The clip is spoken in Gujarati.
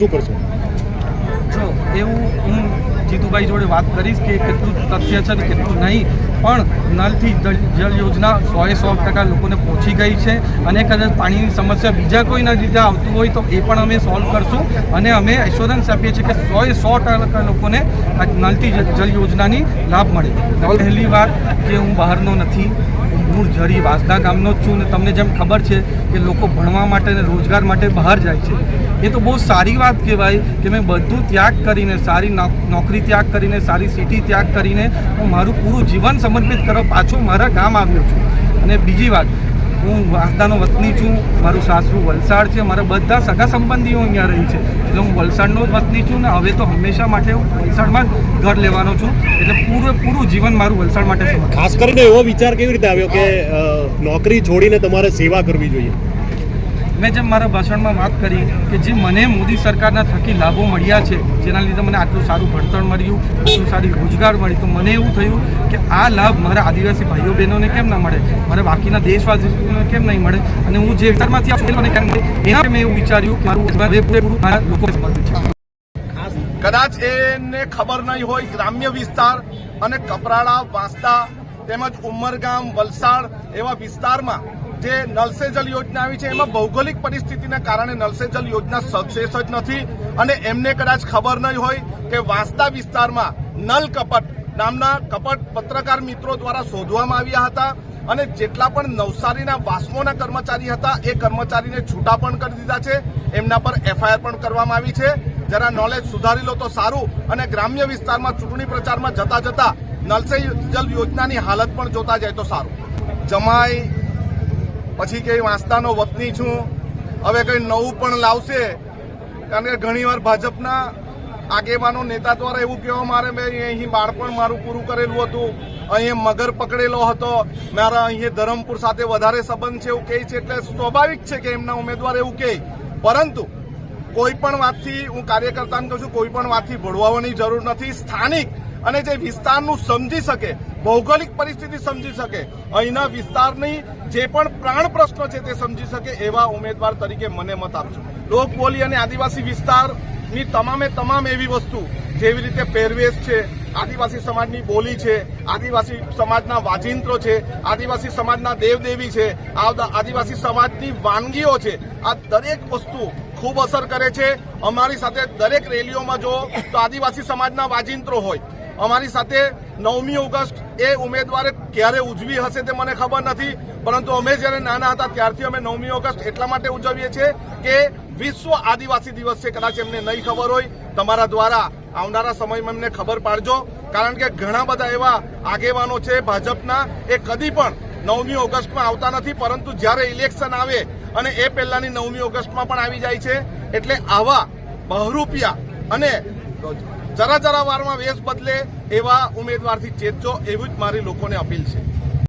શું કરશો જો એવું હું જીતુભાઈ જોડે વાત કરીશ કે કેટલું તથ્ય છે ને કેટલું નહીં, પણ નલથી જલ યોજના સોએ સો ટકા લોકોને પહોંચી ગઈ છે અને કદાચ પાણીની સમસ્યા બીજા કોઈના લીધે આવતું હોય તો એ પણ અમે સોલ્વ કરશું અને અમે એશ્યોરન્સ આપીએ છીએ કે સોએ સો ટકા લોકોને નલથી જલ યોજનાની લાભ મળે. પહેલી વાર કે હું બહારનો નથી. મૂળ જરી વાસદા ગામનો જ છું અને તમને જેમ ખબર છે કે લોકો ભણવા માટે અને રોજગાર માટે બહાર જાય છે. એ તો બહુ સારી વાત કહેવાય કે મેં બધું ત્યાગ કરીને, સારી નોક- નોકરી ત્યાગ કરીને, સારી સિટી ત્યાગ કરીને હું મારું પૂરું જીવન સમર્પિત કરવા પાછો મારા ગામ આવ્યો છું. અને બીજી વાત હું વાસદાનો વતની છું, મારું સાસરું વલસાડ છે, મારા બધા સગા સંબંધીઓ અહીંયા રહી છે. એટલે હું વલસાડનો જ વતની છું ને હવે તો હંમેશા માટે હું વલસાડમાં જ ઘર લેવાનો છું. એટલે પૂરું પૂરું જીવન મારું વલસાડ માટે ખાસ કરીને એવો વિચાર કેવી રીતે આવ્યો કે નોકરી છોડીને તમારે સેવા કરવી જોઈએ? મેં જેમ મારા ભાષણમાં વાત કરી કે જે મને મોદી સરકારના થકી લાભો મળ્યા છે, જેના લીધે મને આટલું સારું ભણતર મળ્યું, આટલું સારી રોજગાર મળી, તો મને એવું થયું કે આ લાભ મારા આદિવાસી ભાઈઓ બહેનોને કેમ ના મળે? મારા બાકીના દેશવાસીઓને કેમ નહીં મળે? અને હું જે વિસ્તારમાંથી મને કેમ એના મેં એવું વિચાર્યું કે મારું પૂરેપૂરું મારા લોકો કદાચ એને ખબર નહીં હોય ગ્રામ્ય વિસ્તાર અને કપરાડા, વાંસદા તેમજ ઉમરગામ, વલસાડ એવા વિસ્તારમાં જે નલ જલ યોજના આવી છે, એમાં ભૌગોલિક પરિસ્થિતિના કારણે નલ જલ યોજના સક્સેસ જ નથી અને એમને કદાચ ખબર નહીં હોય કે વાંસદા વિસ્તારમાં નલ કપટ નામના કપટ પત્રકાર મિત્રો દ્વારા શોધવામાં આવ્યા હતા અને જેટલા પણ નવસારીના વાસ્મોના કર્મચારી હતા, એ કર્મચારીને છૂટા પણ કરી દીધા છે. એમના પર એફઆઈઆર પણ કરવામાં આવી છે. જરા નોલેજ સુધારી લો તો સારું અને ગ્રામ્ય વિસ્તારમાં ચૂંટણી પ્રચારમાં જતા જતા નલ સે જલ યોજનાની હાલત પણ જોતા જાય તો સારું. જમાઈ, પછી કે વાંસદાનો વતની છું. હવે કંઈ નવું પણ લાવશે. કારણ કે ઘણીવાર ભાજપના આગેવાનો નેતા દ્વારા એવું કહેવામાં આવે, મેં અહીં બાળપણ મારું પૂરું કરેલું હતું. અહીં મગર પકડેલો હતો. મારા અહીં ધરમપુર સાથે વધારે સંબંધ છે, એવું કહે છે. એટલે સ્વાભાવિક છે કે એમના ઉમેદવાર એવું કહે. પરંતુ કોઈ પણ વાતથી હું કાર્યકર્તાને કહું છું, કોઈ પણ વાતથી ભળવાની જરૂર નથી. સ્થાનિક અને જે વિસ્તારનું સમજી શકે, ભૌગોલિક પરિસ્થિતિ સમજી શકે, અહીંના વિસ્તારની જે પણ પ્રાણ પ્રશ્ન છે તે સમજી શકે એવા ઉમેદવાર તરીકે મને મત આપજો. લોકબોલી અને આદિવાસી વિસ્તારની તમામે તમામ એવી વસ્તુ જેવી રીતે પહેરવેશ છે, આદિવાસી સમાજની બોલી છે, આદિવાસી સમાજના વાજિંત્રો છે, આદિવાસી સમાજના દેવદેવી છે આદિવાસી સમાજની વાનગીઓ છે, આ દરેક વસ્તુ ખૂબ અસર કરે છે. અમારી સાથે દરેક રેલીઓમાં જો તો આદિવાસી સમાજના વાજિંત્રો હોય અમારી સાથે નવમી ઓગસ્ટ એ ઉમેદવારે ક્યારે ઉજવી હશે તે મને ખબર નથી, પરંતુ અમે જ્યારે નાના હતા ત્યારથી અમે નવમી ઓગસ્ટ એટલા માટે ઉજવીએ છીએ કે વિશ્વ આદિવાસી દિવસ છે, કદાચ એમને નહીં ખબર હોય, તમારા દ્વારા આવનારા સમયમાં એમને ખબર પાડજો, કારણ કે ઘણા બધા એવા આગેવાનો છે, ભાજપના, એ કદી પણ નવમી ઓગસ્ટમાં આવતા નથી, પરંતુ જ્યારે ઇલેક્શન આવે અને એ પહેલાની નવમી ઓગસ્ટમાં પણ આવી જાય છે, એટલે આવા બહરૂપિયા અને જરા જરા વારમાં વેશ બદલે એવા ઉમેદવારથી ચેતજો એવી જ મારી લોકોને અપીલ છે.